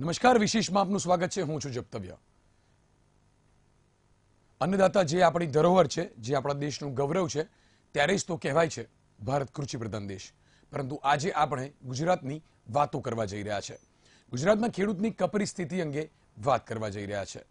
નમસ્કાર, વિશેષમાં આપનું સ્વાગત છે. હું છું જપ્તવ્ય. અન્નદાતા જે આપણી ધરોહર છે, જે આપણા દેશનું ગૌરવ છે, ત્યારે જ તો કહેવાય છે, ભારત કૃષિ પ્રધાન દેશ. પરંતુ આજે આપણે ગુજરાતની વાતો કરવા જઈ રહ્યા છે. ગુજરાતમાં ખેડૂતની કપરી સ્થિતિ અંગે વાત કરવા જઈ રહ્યા છે.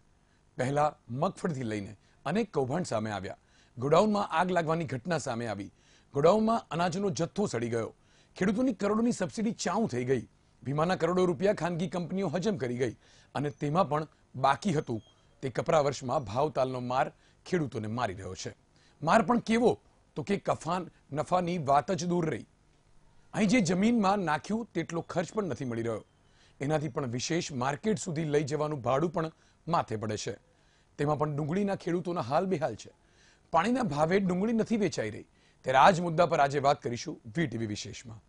પહેલા મગફળીથી લઈને અનેક કૌભાંડ સામે આવ્યા. ગોડાઉનમાં આગ લાગવાની ઘટના સામે આવી. ગોડાઉનમાં અનાજનો જથ્થો સડી ગયો. ખેડૂતોની કરોડોની સબસિડી ચાઉ થઈ ગઈ. વીમાના કરોડો રૂપિયા ખાનગી કંપનીઓ હજમ કરી ગઈ અને તેમાં પણ બાકી હતું. તે કપરા વર્ષમાં ભાવતાલનો માર ખેડૂતોને મારી રહ્યો છે. માર પણ કેવો? તો કે કફાન, નફાની વાત જ દૂર રહી. અહીં જે જમીનમાં નાખ્યું તેટલો ખર્ચ પણ નથી મળી રહ્યો. એનાથી પણ વિશેષ માર્કેટ સુધી લઈ જવાનું ભાડું પણ માથે પડે છે. તેમાં પણ ડુંગળીના ખેડૂતોના હાલ બેહાલ છે. પાણીના ભાવે ડુંગળી નથી વેચાઈ રહી. ત્યારે આ જ મુદ્દા પર આજે વાત કરીશું વીટીવી વિશેષમાં.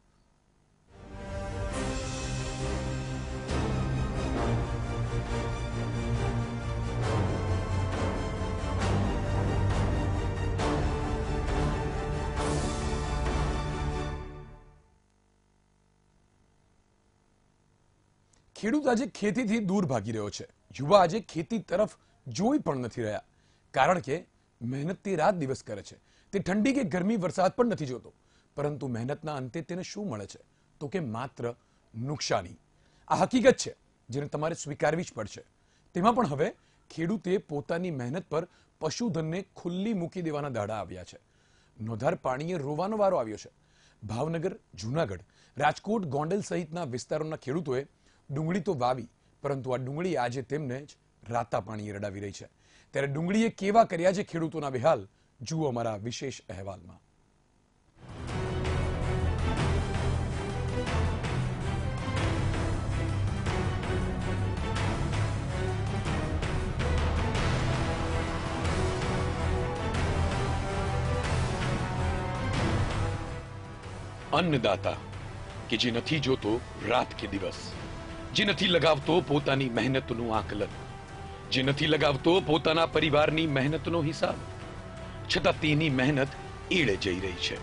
ખેડૂત આજે ખેતીથી દૂર ભાગી રહ્યો છે. યુવા આજે ખેતી તરફ જોઈ પણ નથી રહ્યા. કારણ કે મહેનત તે રાત દિવસ કરે છે. તે ઠંડી કે ગરમી વરસાદ પણ નથી જોતો. પરંતુ મહેનતના અંતે તેને શું મળે છે? તો કે માત્ર નુકસાની. આ હકીકત છે, જેને તમારે સ્વીકારવી જ પડશે. તેમાં પણ હવે ખેડૂતે પોતાની મહેનત પર પશુધનને ખુલ્લી મૂકી દેવાના દાડા આવ્યા છે. નોધાર પાણીએ રોવાનો વારો આવ્યો છે. ભાવનગર, જૂનાગઢ, રાજકોટ, ગોંડલ સહિતના વિસ્તારોના ખેડૂતોએ ડુંગળી તો વાવી, પરંતુ આ ડુંગળી આજે તેમને જ રાતા પાણીએ રડાવી રહી છે. ત્યારે ડુંગળીએ કેવા કર્યા છે ખેડૂતોના બેહાલ? જુઓ અમારા વિશેષ અહેવાલમાં. અન્નદાતા, કે જે નથી જોતો રાત કે દિવસ. જે નથી લગાવતો પોતાની મહેનતનું આકલન જે નથી લગાવતો પોતાના પરિવારની મહેનતનો હિસાબ. છતાં તેની મહેનત એળે જઈ રહી છે.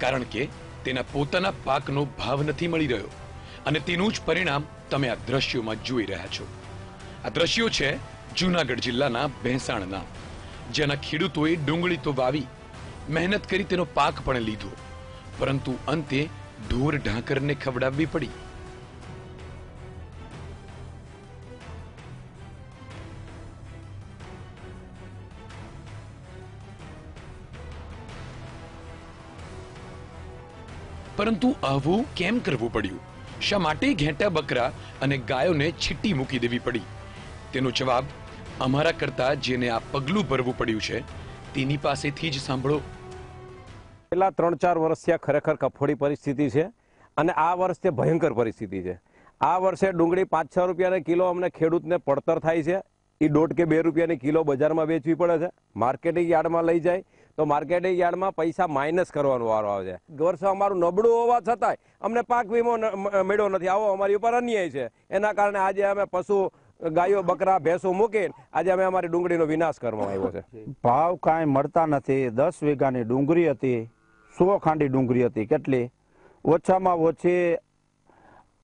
કારણ કે તેના પોતાના પાકનો ભાવ નથી મળી રહ્યો અને તેનું જ પરિણામ તમે આ દ્રશ્યોમાં જોઈ રહ્યા છો. આ દ્રશ્યો છે જૂનાગઢ જિલ્લાના ભેંસાણના જેના ખેડૂતોએ ડુંગળી તો વાવી, મહેનત કરી તેનો પાક પણ લીધો. પરંતુ અંતે ઢોર ઢાંકરને ખવડાવવી પડી. પરંતુ આવું કેમ કરવું પડ્યું? શા માટે ઘેટા બકરા અને ગાયોને છીટી મૂકી દેવી પડી? તેનો જવાબ, અમારા કરતા જેને આ પગલું ભરવું પડ્યું છે, તેની પાસેથી જ સાંભળો. છેલ્લા ત્રણ ચાર વર્ષથી આ ખરેખર કફોડી પરિસ્થિતિ છે અને આ વર્ષ તે ભયંકર પરિસ્થિતિ છે. આ વર્ષે ડુંગળી પાંચ છ રૂપિયાને કિલો અમને ખેડૂતને પડતર થાય છે. એ દોઢ કે બે રૂપિયાની કિલો બજારમાં વેચવી પડે છે. માર્કેટિંગ યાર્ડમાં લઈ જાય. તો માર્કેટિંગ યાર્ડમાં પૈસા માઇનસ કરવાનો વારો આવે છે. વર્ષે અમારું નબળું હોવા છતાંય અમને પાક વીમો મળ્યો નથી. આવો અમારી ઉપર અન્યાય છે. એના કારણે આજે અમે પશુ, ગાયો, બકરા, ભેંસો મૂકીને આજે અમે અમારી ડુંગળીનો વિનાશ કરવામાં આવ્યો છે. ભાવ કાંઈ મળતા નથી. દસ વીઘાની ડુંગળી હતી. સો ખાંડી ડુંગળી હતી. કેટલી? ઓછામાં ઓછી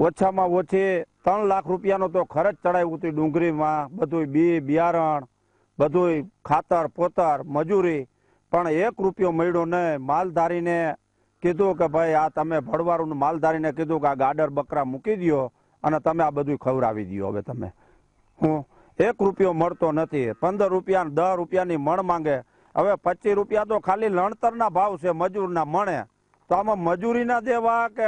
ઓછામાં ઓછી ત્રણ લાખ રૂપિયાનો તો ખર્ચ ચડાવ્યું હતું ડુંગળીમાં. બધું બી બિયારણ બધું ખાતર, પોતર, મજૂરી. પણ એક રૂપિયો મળ્યો નહીં. માલધારીને કીધું કે ભાઈ, આ તમે ભડવારું માલધારીને કીધું કે આ ગાડર બકરા મૂકી દ્યો અને તમે આ બધું ખવડાવી દ્યો હવે તમે. હું એક રૂપિયો મળતો નથી. પંદર રૂપિયા દસ રૂપિયાની મણ માંગે. હવે પચીસ રૂપિયા તો ખાલી લણતરના ભાવ છે, મજૂરના મણે. તો આમાં મજૂરીના દેવા કે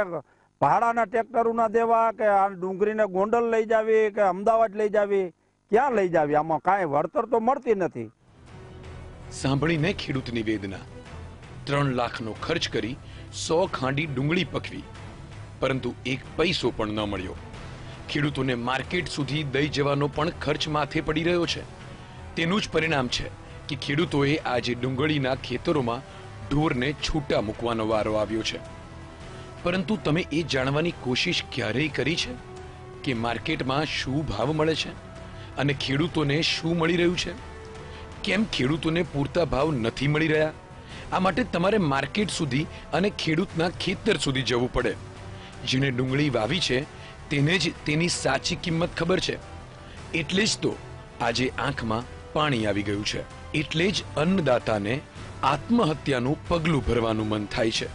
ભાડાના ટ્રેક્ટરોના દેવા કે આ ડુંગળીને ગોંડલ લઈ જાવી કે અમદાવાદ લઈ જાવી? ક્યાં લઈ જાવી? આમાં કાંઈ વળતર તો મળતી નથી. સાંભળીને ખેડૂતની વેદના. ત્રણ લાખનો ખર્ચ કરી સો ખાંડી ડુંગળી પકવી, પરંતુ એક પૈસો પણ ન મળ્યો. ખેડૂતોને માર્કેટ સુધી દઈ જવાનો પણ ખર્ચ માથે પડી રહ્યો છે. તેનું જ પરિણામ છે કે ખેડૂતોએ આજે ડુંગળીના ખેતરોમાં ઢોરને છૂટા મૂકવાનો વારો આવ્યો છે. પરંતુ તમે એ જાણવાની કોશિશ ક્યારેય કરી છે કે માર્કેટમાં શું ભાવ મળે છે અને ખેડૂતોને શું મળી રહ્યું છે? કેમ ખેડૂતોને પૂરતા ભાવ નથી મળી રહ્યા? આ માટે તમારે માર્કેટ સુધી અને ખેડૂતના ખેતર સુધી જવું પડે. જેણે ડુંગળી વાવી છે, તેને જ તેની સાચી કિંમત ખબર છે. એટલે જ તો આજે આંખમાં પાણી આવી ગયું છે. એટલે જ અન્નદાતાને આત્મહત્યાનું પગલું ભરવાનું મન થાય છે.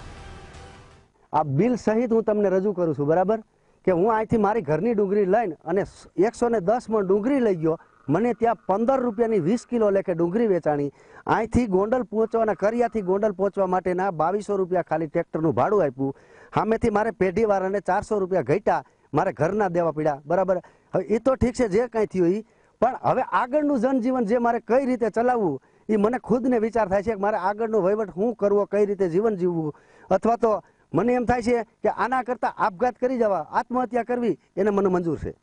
આ બિલ સહિત હું તમને રજૂ કરું છું, બરાબર? કે હું અહીંથી મારી ઘરની ડુંગળી લઈને અને એકસો ને દસ મણ ડુંગળી લઈ ગયો મને ત્યાં પંદર રૂપિયાની વીસ કિલો લેખે ડુંગળી વેચાણી અહીંથી ગોંડલ પહોંચવાના કરિયાથી ગોંડલ પહોંચવા માટેના બાવીસો રૂપિયા ખાલી ટ્રેક્ટરનું ભાડું આપ્યું. સામેથી મારે પેઢીવાળાને ચારસો રૂપિયા ઘટ્યા, મારે ઘરના દેવા પડ્યા બરાબર? હવે એ તો ઠીક છે, જે કાંઈ થયું એ પણ હવે આગળનું જનજીવન જે મારે કઈ રીતે ચલાવવું એ મને ખુદને વિચાર થાય છે કે મારે આગળનો વહીવટ શું કરવો, કઈ રીતે જીવન જીવવું? અથવા તો મને એમ થાય છે કે આના કરતાં આપઘાત કરી જવા, આત્મહત્યા કરવી, એને મને મંજૂર છે.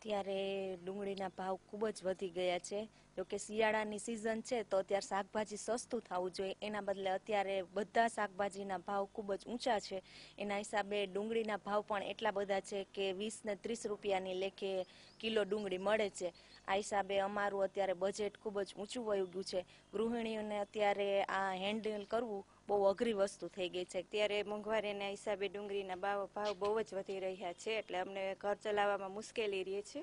અત્યારે ડુંગળીના ભાવ ખૂબ જ વધી ગયા છે. જો કે શિયાળાની સિઝન છે, તો અત્યારે શાકભાજી સસ્તું થવું જોઈએ. એના બદલે અત્યારે બધા શાકભાજીના ભાવ ખૂબ જ ઊંચા છે. એના હિસાબે ડુંગળીના ભાવ પણ એટલા બધા છે કે વીસ ને ત્રીસ રૂપિયાની લેખે કિલો ડુંગળી મળે છે. આ હિસાબે અમારું અત્યારે બજેટ ખૂબ જ ઊંચું વયું ગયું છે. ગૃહિણીઓને અત્યારે આ હેન્ડલ કરવું બહુ અઘરી વસ્તુ થઈ ગઈ છે. અત્યારે મોંઘવારીના હિસાબે ડુંગળીના ભાવ બહુ જ વધી રહ્યા છે, એટલે અમને ઘર ચલાવવામાં મુશ્કેલી રહે છે.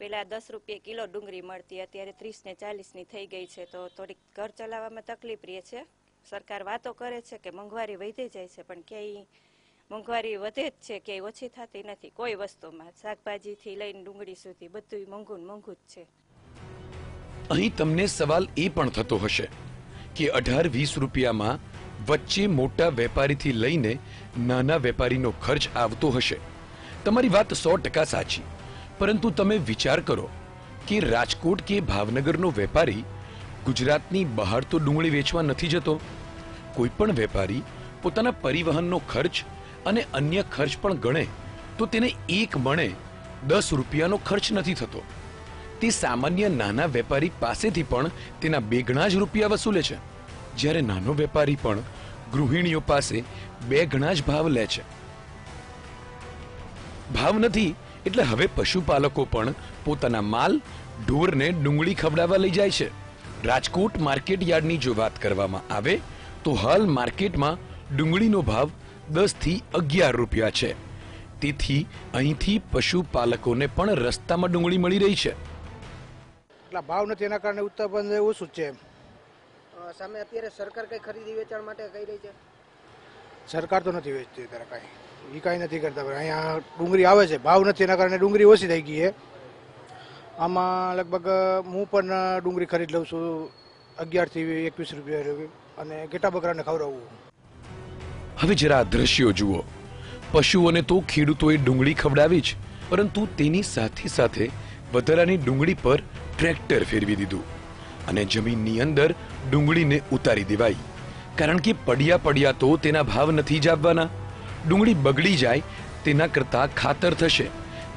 પેલા દસ રૂપિયા કિલો ડુંગળી મળતી, અત્યારે ત્રીસ ને ચાલીસની થઈ ગઈ છે, તો થોડીક ઘર ચલાવવામાં તકલીફ રહે છે. સરકાર વાતો કરે છે કે મોંઘવારી વધી જાય છે, પણ ક્યાંય મોંઘવારી વધે જ છે, ક્યાંય ઓછી થતી નથી. કોઈ વસ્તુમાં શાકભાજીથી લઈને ડુંગળી સુધી બધું મોંઘું ને મોંઘું જ છે. અહીં તમને સવાલ એ પણ થતો હશે. કે અઢાર વીસ રૂપિયામાં વચ્ચે મોટા વેપારીથી લઈને નાના વેપારીનો ખર્ચ આવતો હશે. તમારી વાત સો ટકા સાચી. પરંતુ તમે વિચાર કરો કે રાજકોટ કે ભાવનગરનો વેપારી ગુજરાતની બહાર તો ડુંગળી વેચવા નથી જતો. કોઈ પણ વેપારી પોતાના પરિવહનનો ખર્ચ અને અન્ય ખર્ચ પણ ગણે તો તેને એક મણે દસ રૂપિયાનો ખર્ચ નથી થતો. તે સામાન્ય નાના વેપારી પાસેથી પણ તેના બે ગણા જ રૂપિયા વસૂલે છે. જ્યારે નાનો વેપારી પણ ગૃહિણીઓ પાસે બે ગણા જ ભાવ લે છે. ભાવ નથી, એટલે હવે પશુપાલકો પણ પોતાના માલ ઢોરને ડુંગળી ખવડાવવા લઈ જાય છે. રાજકોટ માર્કેટ યાર્ડની જો વાત કરવામાં આવે, તો હાલ માર્કેટમાં ડુંગળીનો ભાવ દસથી અગિયાર રૂપિયા છે. તેથી અહીંથી પશુપાલકોને પણ રસ્તામાં ડુંગળી મળી રહી છે. એટલા ભાવ નથી એના કારણે ઉત્પાદન ઓછું જ છે સામે અત્યારે સરકાર કઈ ખરીદી વેચાણ માટે કઈ રહી છે? સરકાર તો નથી વેચતી અત્યારે કાંઈ. એ કાંઈ નથી કરતા પણ અહીંયા ડુંગળી આવે છે ભાવ નથી એના કારણે ડુંગળી ઓછી થઈ ગઈ છે. આમાં લગભગ હું પણ ડુંગળી ખરીદ લઉં છું અગિયારથી એકવીસ રૂપિયા અને ઘેટા બકરાને ખવડાવવું હવે જરા દ્રશ્યો જુઓ. પશુઓને તો ખેડૂતોએ ડુંગળી ખવડાવી જ પરંતુ તેની સાથે સાથે વધારાની ડુંગળી પર ટ્રેક્ટર ફેરવી દીધું અને જમીનની અંદર ડુંગળીને ઉતારી દેવાઈ. કારણ કે પડ્યા પડ્યા તો તેના ભાવ નથી જ ડુંગળી બગડી જાય તેના કરતા ખાતર થશે.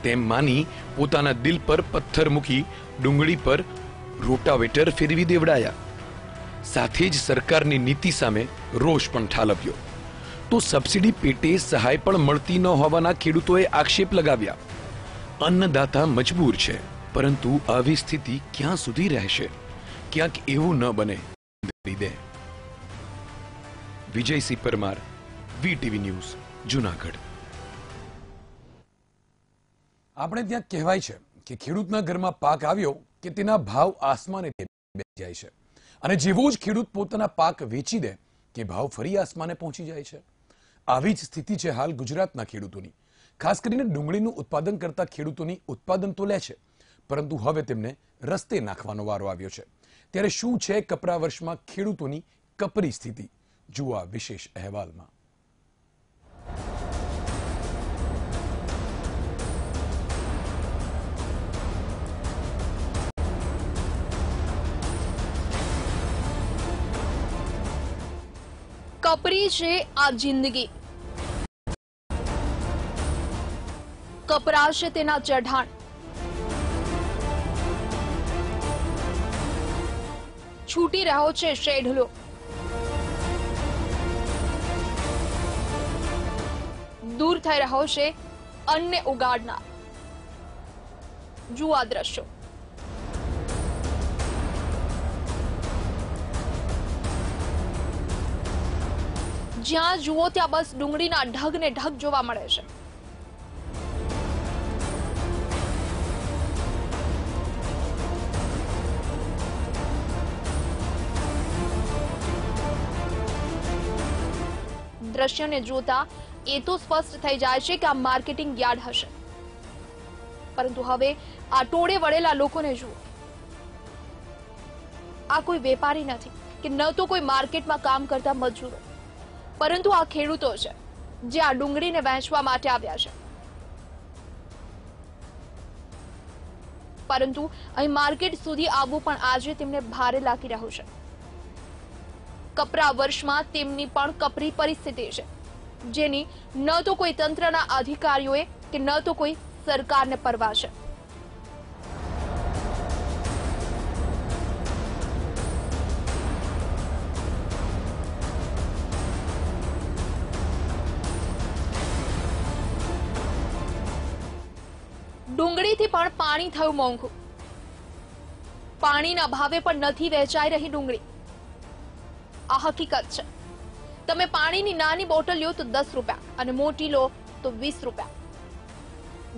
તેમ માની પોતાના દિલ પર પથ્થર મૂકી ડુંગળી પર રોટાવેટર ફેરવી દેવડાયા. સાથે જ સરકારની નીતિ સામે રોષ પણ ઠાલવ્યો. તો સબસિડી પેટે સહાય પણ મળતી ન હોવાના ખેડૂતોએ આક્ષેપ લગાવ્યા. અન્નદાતા મજબૂર છે. પરંતુ આવી સ્થિતિ ક્યાં સુધી રહેશે? ક્યાંક એવું ન બને. દે. Vijaysinh Parmar VTV news, Junagadh. આપણે ત્યાં કહેવાય છે કે ખેડૂતના ઘરમાં પાક આવ્યો કે તેના ભાવ આસમાને જાય છે. અને જેવો જ ખેડૂત પોતાના પાક વેચી દે કે ભાવ ફરી આસમાને પહોંચી જાય છે. આવી જ સ્થિતિ છે હાલ ગુજરાતના ખેડૂતોની. ખાસ કરીને ડુંગળીનું ઉત્પાદન કરતા ખેડૂતોની ઉત્પાદન તો લે છે પરંતુ હવે તેમને રસ્તે નાખવાનો વારો આવ્યો છે. ત્યારે શું છે કપરા વર્ષમાં ખેડૂતોની કપરી સ્થિતિ? જુઓ વિશેષ અહેવાલમાં. કપરી છે આ જિંદગી. કપરાશે તેના ચઢાણ. છૂટી રહ્યો છે શેઢલો. દૂર થઈ રહ્યો છે અન્ય ઉગાડનાર. જુઆ દ્રશ્યો. જ્યાં જુઓ ત્યાં બસ ડુંગળીના ઢગને ઢગ જોવા મળે છે. દ્રશ્યને જોતા એ તો સ્પષ્ટ થઈ જાય છે કે આ માર્કેટિંગ યાર્ડ હશે. પરંતુ હવે આ ટોળે વળેલા લોકોને જુઓ. આ કોઈ વેપારી નથી કે ન તો કોઈ માર્કેટમાં કામ કરતા મજૂરો. પરંતુ આ ખેડૂતો છે, જે આ ડુંગળીને વહેંચવા માટે આવ્યા છે. પરંતુ અહીં માર્કેટ સુધી આવવું પણ આજે તેમને ભારે લાગી રહ્યું છે. કપરા વર્ષમાં તેમની પણ કપરી પરિસ્થિતિ છે. જેની ન તો કોઈ તંત્રના અધિકારીઓએ કે ન તો કોઈ સરકારને પરવા છે. ડુંગળીથી પણ પાણી થયું મોંઘું. પાણીના ભાવે પણ નથી વહેંચાઈ રહી ડુંગળી. આ હકીકત છે. તમે પાણીની નાની બોટલ લ્યો તો દસ રૂપિયા અને મોટી લો તો વીસ રૂપિયા.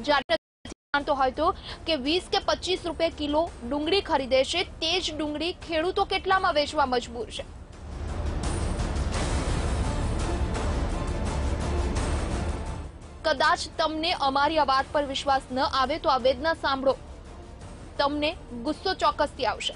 જ્યારે જાણતો હોય તો કે વીસ કે પચીસ રૂપિયા કિલો ડુંગળી ખરીદે છે, તે જ ડુંગળી ખેડૂતો કેટલામાં વેચવા મજબૂર છે? કદાચ તમને અમારી આ વાત પર વિશ્વાસ ન આવે તો આ વેદના સાંભળો. તમને ગુસ્સો ચોક્કસથી આવશે.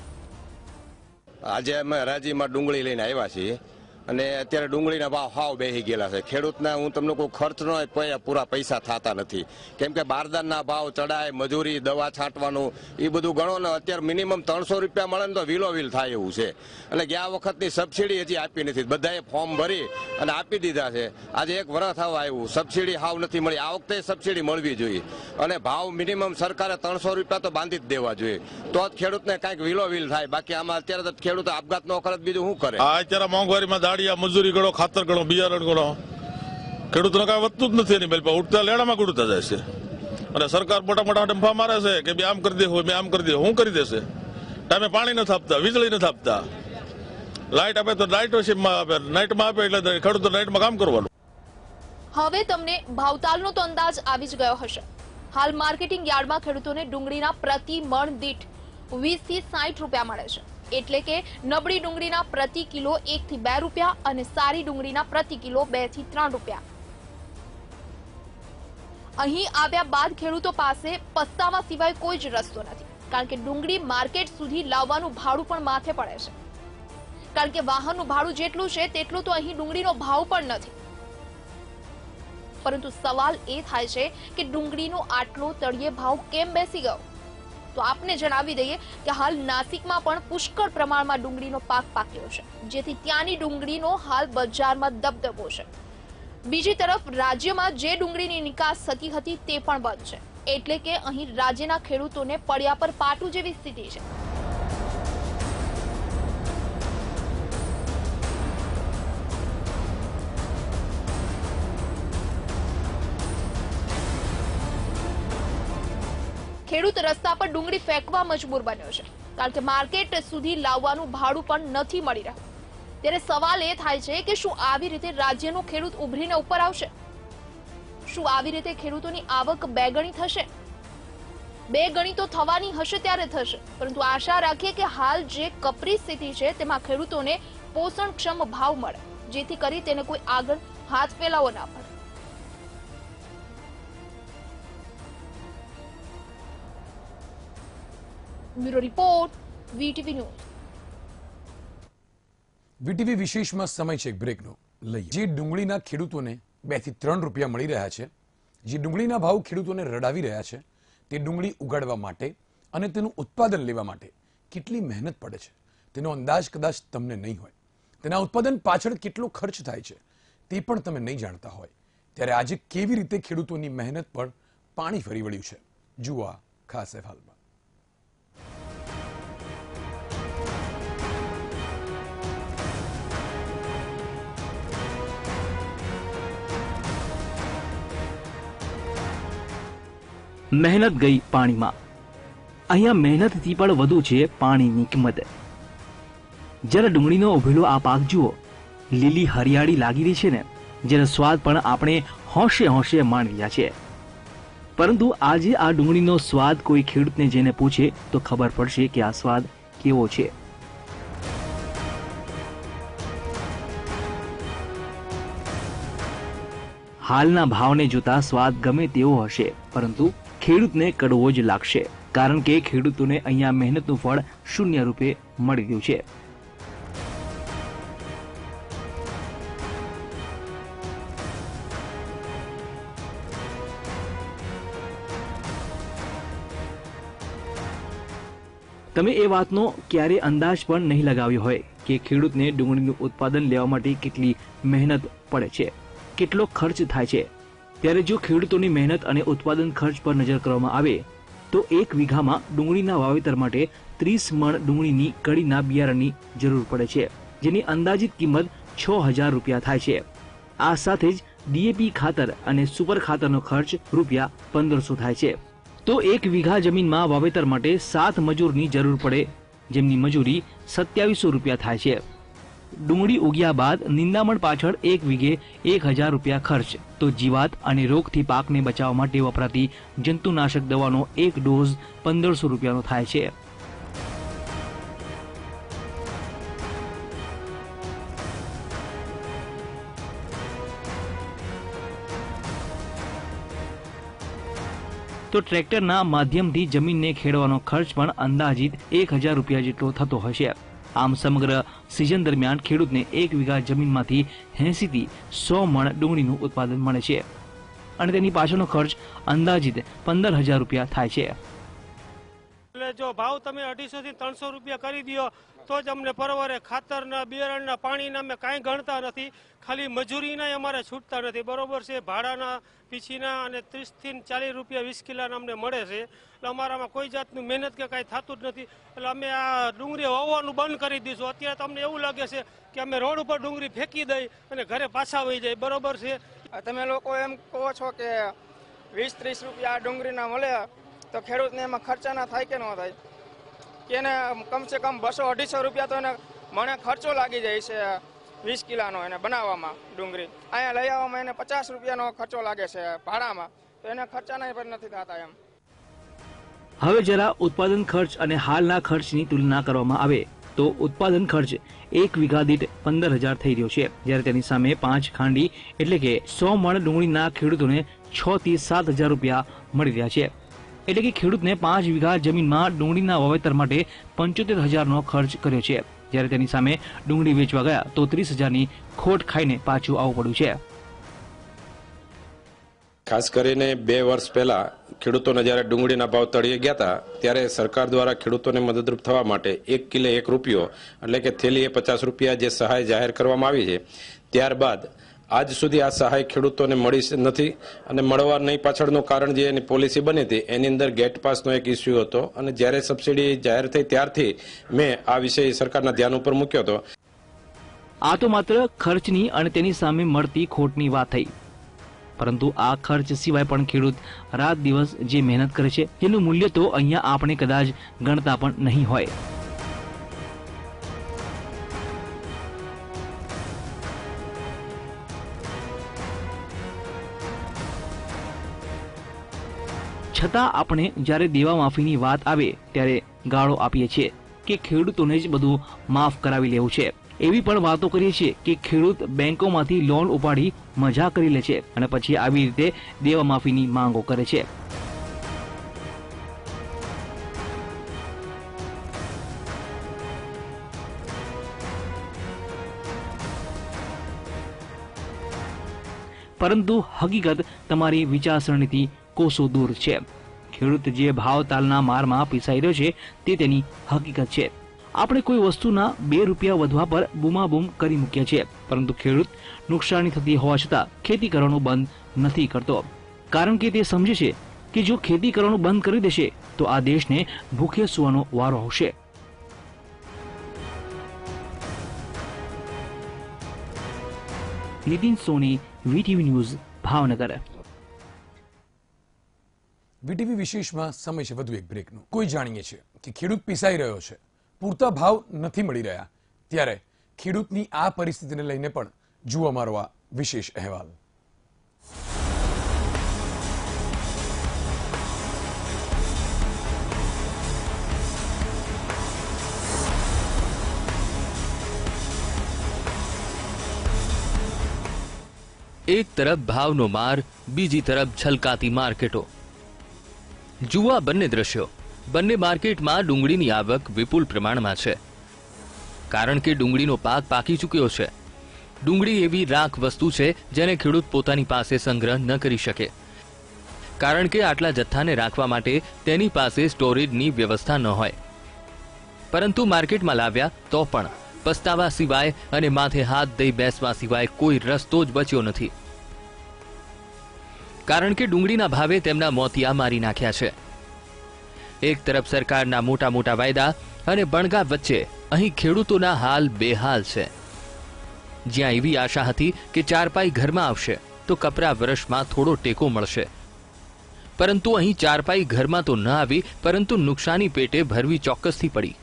આજે અમે હરાજીમાં ડુંગળી લઈને આવ્યા છીએ. અને અત્યારે ડુંગળીના ભાવ હાવ બેસી ગયેલા છે. ખેડૂતના હું તમને કોઈ ખર્ચનો હોય પૂરા પૈસા થતા નથી. કેમ કે બારદાનના ભાવ ચડાય મજૂરી, દવા છાંટવાનું એ બધું ગણો ને અત્યારે મિનિમમ ત્રણસો રૂપિયા મળે ને તો વિલો વિલ થાય એવું છે. અને ગયા વખતની સબસિડી હજી આપી નથી. બધાએ ફોર્મ ભરી અને આપી દીધા છે. આજે એક વરસ થવા આવ્યું. સબસિડી હાવ નથી મળી. આ વખતે સબસિડી મળવી જોઈએ. અને ભાવ મિનિમમ સરકારે ત્રણસો રૂપિયા તો બાંધી જ દેવા જોઈએ. તો જ ખેડૂતને કાંઈક વિલો વિલ થાય. બાકી આમાં અત્યારે ખેડૂત આપઘાત નો કરે બીજું શું કરે? અત્યારે મોંઘવારીમાં દાડિયા મજૂરી ગણો, ખાતર ગણો, બિયારણ ગણો. ખેડૂતોને કાંઈ વધતું જ નથી એની બેલ ઉઠતા લેણામાં ગુડતા જાય છે. અને સરકાર મોટા મોટા ડંફા મારે છે કે બે આમ કરી દે, હોય બે આમ કરી દે, હું કરી દેશે. ટાઈમે પાણી નથી આપતા, વીજળી નથી આપતા. લાઇટ આપે તો લાઇટ આપે. નાઇટમાં આપે એટલે ખેડૂતો નાઇટમાં કામ કરવાનું. હવે તમને ભાવતાલનો તો અંદાજ આવી જ ગયો હશે. હાલ માર્કેટિંગ યાર્ડમાં ખેડૂતોને ડુંગળીના પ્રતિ મણ દીઠ વીસથી સાઠ રૂપિયા મળે છે. એટલે કે નબળી ડુંગળીના પ્રતિ કિલો એક થી બે રૂપિયા અને સારી ડુંગળીના પ્રતિ કિલો બેથી ત્રણ રૂપિયા. અહીં આવ્યા બાદ ખેડૂતો પાસે પસ્તાવા સિવાય કોઈ જ રસ્તો નથી, કારણ કે ડુંગળી માર્કેટ સુધી લાવવાનું ભાડું પણ માથે પડે છે. કારણ કે વાહનનું ભાડું જેટલું છે, તેટલું તો અહીં ડુંગળીનો ભાવ પણ નથી. પરંતુ સવાલ એ થાય છે કે ડુંગળીનો આટલો તળિયે ભાવ કેમ બેસી ગયો? તો આપને જણાવી દઈએ કે હાલ નાસિકમાં પણ પુષ્કળ પ્રમાણમાં ડુંગળીનો પાક પાક્યો છે, જેથી ત્યાંની ડુંગળીનો હાલ બજારમાં દબદબો છે. બીજી તરફ, રાજ્યમાં જે ડુંગળીની નિકાસ થતી હતી તે પણ બંધ છે, એટલે કે અહીં રાજ્યના ખેડૂતોને પડ્યા પર પાટું જેવી સ્થિતિ છે. ખેડૂત રસ્તા પર ડુંગળી ફેંકવા મજબૂર બન્યો છે, કારણ કે માર્કેટ સુધી લાવવાનું ભાડું પણ નથી મળી રહ્યું. ત્યારે સવાલ એ થાય છે કે શું આવી રીતે રાજ્યનો ખેડૂત ઉભરીને ઉપર આવશે? શું આવી રીતે ખેડૂતોની આવક બે ગણી થશે? બે ગણી તો થવાની હશે ત્યારે થશે, પરંતુ આશા રાખીએ કે હાલ જે કપરી સ્થિતિ છે તેમાં ખેડૂતોને પોષણક્ષમ ભાવ મળે, જેથી કરી તેને કોઈ આગળ હાથ ફેલાવો ના પડે. Bureau report, VTV news. VTV વિશેષમાં સમય છે એક બ્રેકનો. લઈએ. જે ડુંગળીના ખેડૂતોને બેથી ત્રણ રૂપિયા મળી રહ્યા છે, જે ડુંગળીના ભાવ ખેડૂતોને રડાવી રહ્યા છે, તે ડુંગળી ઉગાડવા માટે અને તેનું ઉત્પાદન લેવા માટે કેટલી મહેનત પડે છે, તેનો અંદાજ કદાચ તમને નહીં હોય. તેના ઉત્પાદન પાછળ કેટલો ખર્ચ થાય છે, તે પણ તમે નહીં જાણતા હોય. ત્યારે આજે કેવી રીતે ખેડૂતોની મહેનત પર પાણી ફરી વળ્યું છે? જુઓ ખાસ અહેવાલમાં. મહેનત ગઈ પાણીમાં. અહીંયા મહેનતથી પણ વધુ છે પાણીની કિંમત. જ્યારે ડુંગળીનો ઉભેલો આ પાક જુઓ, લીલી હરિયાળી લાગી રહી છે ને, જેનો સ્વાદ પણ આપણે હોંશે હોંશે માણી રહ્યા છે પરંતુ આજે આ ડુંગળીનો સ્વાદ કોઈ ખેડૂતને જેને પૂછે તો ખબર પડશે કે આ સ્વાદ કેવો છે. હાલના ભાવને જોતા સ્વાદ ગમે તેવો હશે, પરંતુ ખેડૂતને કડવો જ લાગશે, કારણ કે ખેડૂતોને અહીંયા મહેનતનું ફળ શૂન્ય રૂપે મળી રહ્યું છે. તમે એ વાતનો ક્યારે અંદાજ પણ નહીં લગાવ્યો હોય કે ખેડૂતને ડુંગળીનું ઉત્પાદન લેવા માટે કેટલી મહેનત પડે છે. કેટલો ખર્ચ થાય છે? ત્યારે જો ખેડૂતોની મહેનત અને ઉત્પાદન ખર્ચ પર નજર કરવામાં આવે, તો એક વીઘામાં ડુંગળીના વાવેતર માટે ત્રીસ મણ ડુંગળીની કડીના બિયારણની જરૂર પડે છે, જેની અંદાજિત કિંમત છ હજાર રૂપિયા થાય છે. આ સાથે જ ડીએપી ખાતર અને સુપર ખાતરનો ખર્ચ રૂપિયા પંદરસો થાય છે. તો એક વીઘા જમીનમાં વાવેતર માટે સાત મજૂરની જરૂર પડે, જેમની મજૂરી સત્યાવીસો રૂપિયા થાય છે. ડુંગળી ઉગ્યા બાદ નિંદામણ પાછળ એક વીઘે એક હજાર રૂપિયા ખર્ચ. તો જીવાત અને રોગથી પાકને બચાવવા માટે વપરાતી જંતુનાશક દવાનો એક ડોઝ પંદરસો રૂપિયાનો થાય છે. તો ટ્રેક્ટરના માધ્યમથી જમીનને ખેડવાનો ખર્ચ પણ અંદાજિત એક હજાર રૂપિયા જેટલો થતો હશે. આમ સમગ્ર સિઝન દરમિયાન ખેડૂતને એક વીઘા જમીનમાંથી એંસી થી સો મણ ડુંગળીનું ઉત્પાદન મળે છે. અને તેની પાછળનો ખર્ચ અંદાજિત પંદર હજાર રૂપિયા થાય છે. એટલે જો ભાવ તમે અઢીસો થી ત્રણસો રૂપિયા કરી દો તો જ અમને પરવરે ખાતરના, બિયારણના પાણીના અમે કાંઈ ગણતા નથી. ખાલી મજૂરીના અમારે છૂટતા નથી. બરોબર છે, ભાડાના, પીછીના અને ત્રીસથી ચાલીસ રૂપિયા વીસ કિલાના અમને મળે છે. એટલે અમારામાં કોઈ જાતનું મહેનત કે કાંઈ થતું જ નથી. એટલે અમે આ ડુંગળી વાવવાનું બંધ કરી દઈશું અત્યારે તમને એવું લાગે છે કે અમે રોડ ઉપર ડુંગળી ફેંકી દઈ અને ઘરે પાછા વહી જાય. બરોબર છે? તમે લોકો એમ કહો છો કે વીસ ત્રીસ રૂપિયા ડુંગળીના મળે. તો ખેડૂતને એમાં ખર્ચા ના થાય કે ન થાય? કે એને કમસે કમ બસો અઢીસો રૂપિયા તો એને મને ખર્ચો લાગી જાય છે વીસ કિલાનો એને બનાવવામાં ડુંગળી. અહીંયા લઈ આવવામાં એને પચાસ રૂપિયાનો ખર્ચો લાગે છે ભાડામાં. તો એને ખર્ચાના પણ નથી થતા એમ. હવે જરા ઉત્પાદન ખર્ચ અને હાલના ખર્ચની તુલના કરવામાં આવે તો ઉત્પાદન ખર્ચ એક વીઘા દીઠ પંદર હજાર થઈ રહ્યો છે. જ્યારે તેની સામે પાંચ ખાંડી એટલે કે સો મણ ડુંગળીના ખેડૂતોને છ થી સાત હજાર રૂપિયા મળી રહ્યા છે. એટલે કે ખેડૂતને પાંચ વીઘા જમીનમાં ડુંગળીના વાવેતર માટે પંચોતેર હજારનો ખર્ચ કર્યો છે. જ્યારે તેની સામે ડુંગળી વેચવા ગયા તો ત્રીસ હજારની ખોટ ખાઈને પાછું આવવું પડ્યું છે. ખાસ કરીને બે વર્ષ પહેલા ખેડૂતોને જ્યારે ડુંગળીના ભાવ તળિયે ગયા હતા, ત્યારે સરકાર દ્વારા ખેડૂતોને મદદરૂપ થવા માટે એક કિલો એક રૂપિયો, એટલે કે થેલીએ પચાસ રૂપિયા જે સહાય જાહેર કરવામાં આવી છે, ત્યારબાદ આજ સુધી આ સહાય ખેડૂતોને મળી નથી અને મળવા નહીં પાછળનું કારણ જે એની પોલિસી બની હતી, એની અંદર ગેટ પાસનો એક ઇસ્યુ હતો અને જ્યારે સબસિડી જાહેર થઈ ત્યારથી મેં આ વિષય સરકારના ધ્યાન ઉપર મૂક્યો હતો. આ તો માત્ર ખર્ચની અને તેની સામે મળતી ખોટની વાત થઈ. પરંતુ આ ખર્ચ સિવાય પણ ખેડૂત રાત દિવસ જે મહેનત કરે છે, તેનું મૂલ્ય તો અહીંયા આપણે કદાચ ગણતા પણ નહીં હોય. છતાં આપણે જ્યારે દેવા માફીની વાત આવે ત્યારે ગાળો આપીએ છીએ કે ખેડૂતોને જ બધું માફ કરાવી લેવું છે. એવી પણ વાતો કરીએ છીએ કે ખેડૂત બેંકોમાંથી લોન ઉપાડી મજા કરી લે છે અને પછી આવી રીતે દેવા માફીની માંગો કરે છે. પરંતુ હકીકત તમારી વિચારસરણીથી કોસો દૂર છે. ખેડૂત જે ભાવ તાલના મારમાં પીસાઈ રહ્યો છે, તે તેની હકીકત છે. આપણે કોઈ વસ્તુના બે રૂપિયા વધવા પર બૂમાબૂમ કરી મૂક્યા છે, પરંતુ ખેડૂત નુકસાની થતી હોવા છતાં ખેતી કરવાનું બંધ નથી કરતો. કારણ કે તે સમજે છે કે જો ખેતી કરવાનું બંધ કરી દેશે, તો આ દેશને ભૂખે સુવાનો વારો આવશે. Nitin Soni, VTV news, Bhavnagar. VTV વિશેષમાં સમય છે, વધુ એક બ્રેકનો. કોઈ જાણીએ છે કે ખેડૂત પીસાઈ રહ્યો છે. પૂરતા ભાવ નથી મળી રહ્યા. ત્યારે ખેડૂતની આ પરિસ્થિતિને લઈને પણ જુઓ અમારો આ વિશેષ અહેવાલ. એક તરફ ભાવનો માર, બીજી તરફ છલકાતી માર્કેટો. જુઓ બંને દ્રશ્યો. બંને માર્કેટમાં ડુંગળીની આવક વિપુલ પ્રમાણમાં છે. કારણ કે ડુંગળીનો પાક પાકી ચૂક્યો છે. ડુંગળી એવી રાખ વસ્તુ છે જેને ખેડૂત પોતાની પાસે સંગ્રહ ન કરી શકે. કારણ કે આટલા જથ્થાને રાખવા માટે તેની પાસે સ્ટોરેજની વ્યવસ્થા ન હોય. પરંતુ માર્કેટમાં લાવ્યા તો પણ. પસ્તાવા સિવાય અને માથે હાથ દઈ બેસવા સિવાય કોઈ રસ્તો જ બચ્યો નથી. કારણ કે ડુંગળીના ભાવે તેમના મોતિયા મારી નાખ્યા છે. એક તરફ સરકારના મોટા મોટા વાયદા અને બણગા વચ્ચે અહીં ખેડૂતોના હાલ બેહાલ છે. જ્યાં એવી આશા હતી કે ચારપાઈ ઘરમાં આવશે, તો કપરા વર્ષમાં થોડો ટેકો મળશે. પરંતુ અહીં ચારપાઈ ઘરમાં તો ન આવી, પરંતુ નુકસાની પેટે ભરવી ચોક્કસથી પડી.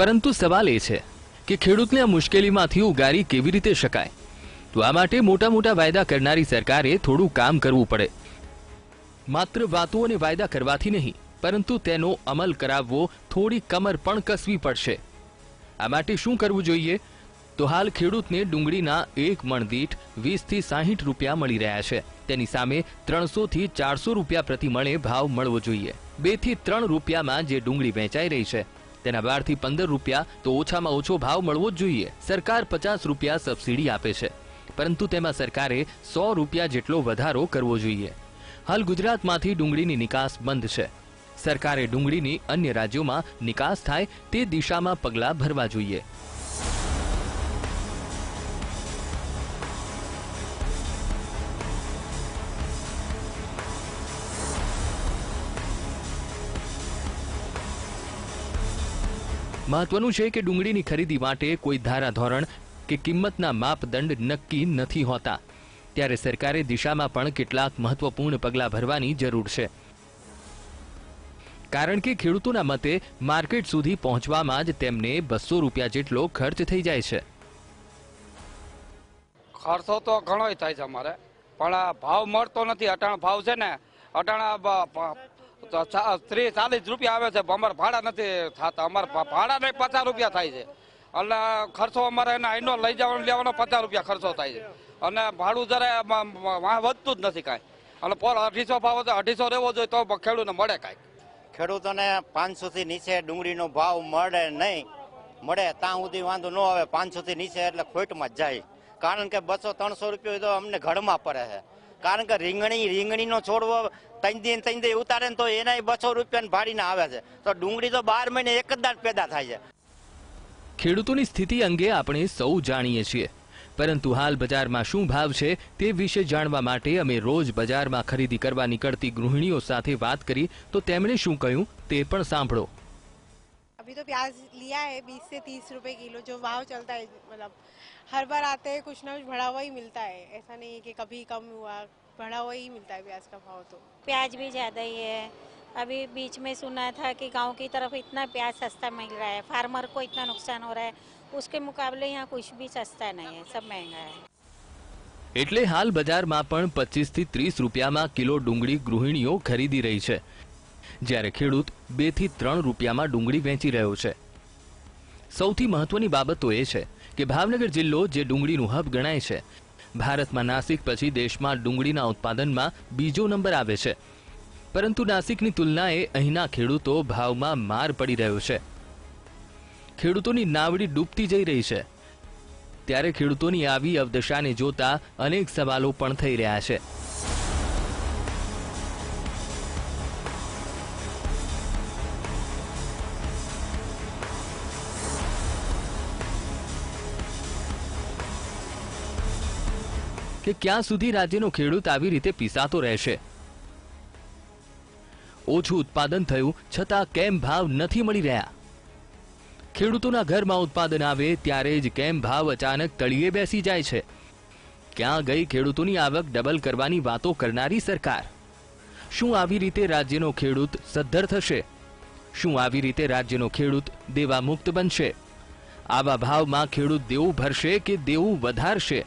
પરંતુ સવાલ એ છે કે ખેડૂતને આ મુશ્કેલીમાંથી ઉગારી કેવી રીતે શકાય? તો આ માટે મોટા મોટા વાયદા કરનારી સરકારે થોડું કામ કરવું પડે. માત્ર વાતો અને વાયદા કરવાથી નહીં, પરંતુ તેનો અમલ કરાવવો થોડી કમર પણ કસવી પડશે. આ માટે શું કરવું જોઈએ? તો હાલ ખેડૂતને ડુંગળીના એક મણ દીઠ વીસથી સાહીઠ રૂપિયા મળી રહ્યા છે. તેની સામે ત્રણસોથી ચારસો રૂપિયા પ્રતિ મણે ભાવ મળવો જોઈએ. બેથી ત્રણ રૂપિયામાં જે ડુંગળી વેચાઈ રહી છે તેના બારથી પંદર રૂપિયા તો ઓછામાં ઓછો ભાવ મળવો જ જોઈએ. સરકાર પચાસ રૂપિયા સબસિડી આપે છે. પરંતુ તેમાં સરકારે સો રૂપિયા જેટલો વધારો કરવો જોઈએ. હાલ ગુજરાતમાંથી ડુંગળીની નિકાસ બંધ છે. સરકારે ડુંગળીની અન્ય રાજ્યોમાં નિકાસ થાય તે દિશામાં પગલાં ભરવા જોઈએ. મહત્વનું છે કે ડુંગળીની ખરીદી માટે કોઈ ધારાધોરણ કે કિંમતના માપદંડ નક્કી નથી હોતા. ત્યારે સરકારે દિશામાં પણ કેટલાક મહત્વપૂર્ણ પગલાં ભરવાની જરૂર છે. કારણ કે ખેડૂતોના મતે માર્કેટ સુધી પહોંચવામાં જ તેમને બસો રૂપિયા જેટલો ખર્ચ થઈ જાય છે. ખર્ચો તો ઘણો થાય છે અમારે. પણ ભાવ મળતો નથી. અટાણ ભાવ છે ને, અટાણા ત્રીસ ચાલીસ રૂપિયા આવે છે અમારે ભાડા નથી થતા. અમારે ભાડા નહીં પચાસ રૂપિયા થાય છે. એટલે ખર્ચો અમારે એને આઈનો લઈ જવાનો, લેવાનો પચાસ રૂપિયા ખર્ચો થાય છે. અને ભાડું જરા વાં વધતું જ નથી કાંઈ. એટલે પોલ અઢીસો ભાવ હતો અઢીસો રહેવો જોઈએ તો ખેડૂતને મળે કાંઈ ખેડૂતોને પાંચસોથી નીચે ડુંગળીનો ભાવ મળે નહીં. મળે ત્યાં સુધી વાંધો ન આવે, પાંચસોથી નીચે એટલે ખોટમાં જાય. કારણ કે બસો ત્રણસો રૂપિયા તો અમને ઘરમાં પડે છે. કારણ કે રીંગણી રીંગણીનો છોડવો ત્રણ દિન ત્રણ દિન ઉતારે ને તો એના બસો રૂપિયા ભાડીને આવે છે તો ડુંગળી તો બાર મહિને એક જ દાંત પેદા થાય છે ખેડૂતોની સ્થિતિ અંગે આપણે સૌ જાણીએ છીએ પરંતુ હાલ બજારમાં શું ભાવ છે તે વિશે જાણવા માટે અમે રોજ બજારમાં ખરીદી કરવા નીકળતી ગૃહિણીઓ સાથે વાત કરી તો તેમણે શું કહ્યું તે પણ સાંભળો अभी तो प्याज लिया है बीस से तीस रुपए किलो जो भाव चलता है मतलब हर बार आते हैं कुछ ना कुछ बढ़ा हुआ ही मिलता है ऐसा नहीं है कि कभी कम हुआ बढ़ा हुआ ही मिलता है प्याज का भाव तो प्याज भी ज़्यादा ही है अभी बीच में सुना था कि गांव की तरफ इतना प्याज सस्ता मिल रहा है फार्मर को इतना नुकसान हो रहा है उसके मुकाबले यहाँ कुछ भी सस्ता नहीं है सब महंगा है એટલે હાલ બજારમાં પણ પચીસ થી ત્રીસ રૂપિયામાં કિલો ડુંગળી ગૃહિણીઓ ખરીદી રહી છે જ્યારે ખેડૂત બે થી ત્રણ રૂપિયામાં ડુંગળી વેચી રહ્યો છે સૌથી મહત્વની બાબત તો એ છે કે ભાવનગર જિલ્લો જે ડુંગળીનું હબ ગણાય છે ભારતમાં નાસિક પછી દેશમાં ડુંગળીના ઉત્પાદનમાં બીજો નંબર આવે છે. પરંતુ નાસિકની તુલનાએ અહીંના ખેડૂતો ભાવમાં માર પડી રહ્યો છે. ખેડૂતોની નાવડી ડૂબતી જઈ રહી છે. ત્યારે ખેડૂતોની આવી અવદશાને જોતા અનેક સવાલો પણ થઈ રહ્યા છે. કે ક્યાં સુધી રાજ્યનો ખેડૂત આવી રીતે પીસાતો રહેશે? ઓછું ઉત્પાદન થયું, છતાં કેમ ભાવ નથી મળી રહ્યા? ખેડૂતોના ઘરમાં ઉત્પાદન આવે, ત્યારે જ કેમ ભાવ અચાનક તળિયે બેસી જાય છે? ક્યાં ગઈ ખેડૂતોની આવક ડબલ કરવાની વાતો કરનારી સરકાર? શું આવી રીતે રાજ્યનો ખેડૂત સદ્ધર થશે? શું આવી રીતે રાજ્યનો ખેડૂત દેવા મુક્ત બનશે? આવા ભાવમાં ખેડૂત દેવું ભરશે કે દેવું વધારશે?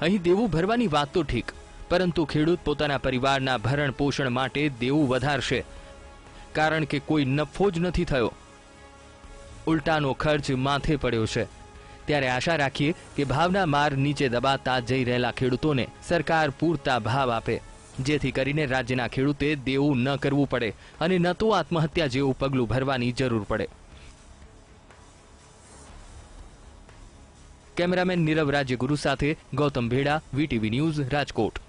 અહીં દેવું ભરવાની વાત તો ઠીક, પરંતુ ખેડૂત પોતાના પરિવારના ભરણ પોષણ માટે દેવું વધારશે, કારણ કે કોઈ નફો જ નથી થયો. ઉલટાનો ખર્ચ માથે પડ્યો છે. ત્યારે આશા રાખીએ કે ભાવના માર નીચે દબાતા જઈ રહેલા ખેડૂતોને સરકાર પૂરતા ભાવ આપે, જેથી કરીને રાજ્યના ખેડૂતે દેવું ન કરવું પડે અને ન તો આત્મહત્યા જેવું પગલું ભરવાની જરૂર પડે. કેમેરામેન નીરવ રાજ્યગુરુ સાથે ગૌતમ ભેડા વીટીવી ન્યૂઝ રાજકોટ.